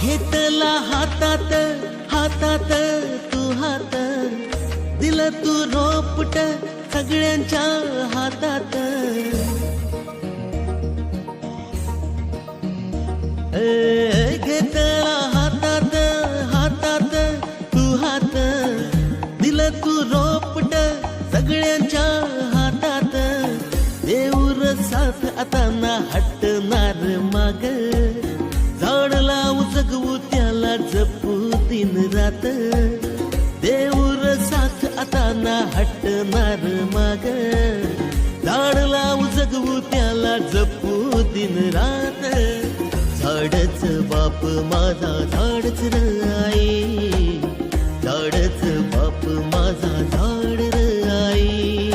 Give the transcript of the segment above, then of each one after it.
घेतला हातात हातात तू हात. दिलं तू रोपट सगळ्यांच्या हातात. घेतला हातात हातात तू हात. दिलं तू रोपट सगळ्यांच्या हातात. देऊर साथ आता ना हटणार माग. जपू दिन रात. देऊर साथ आता ना हटणार माग. झाड लावू जगवू त्याला जपू दिन रात. झाडच बाप माझा झाडच र आई. झाडच बाप माझा झाड र आई.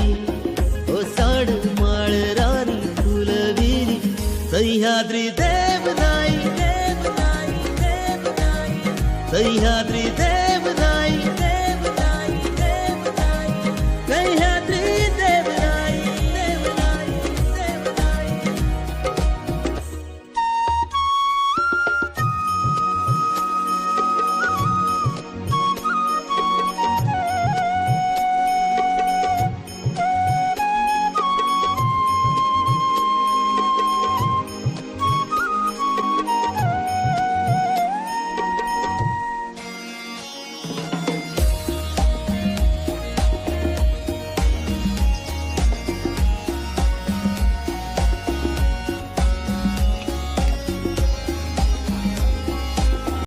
ओ साड माळ राणी फुलविरी. सह्याद्री दे सह्याद्री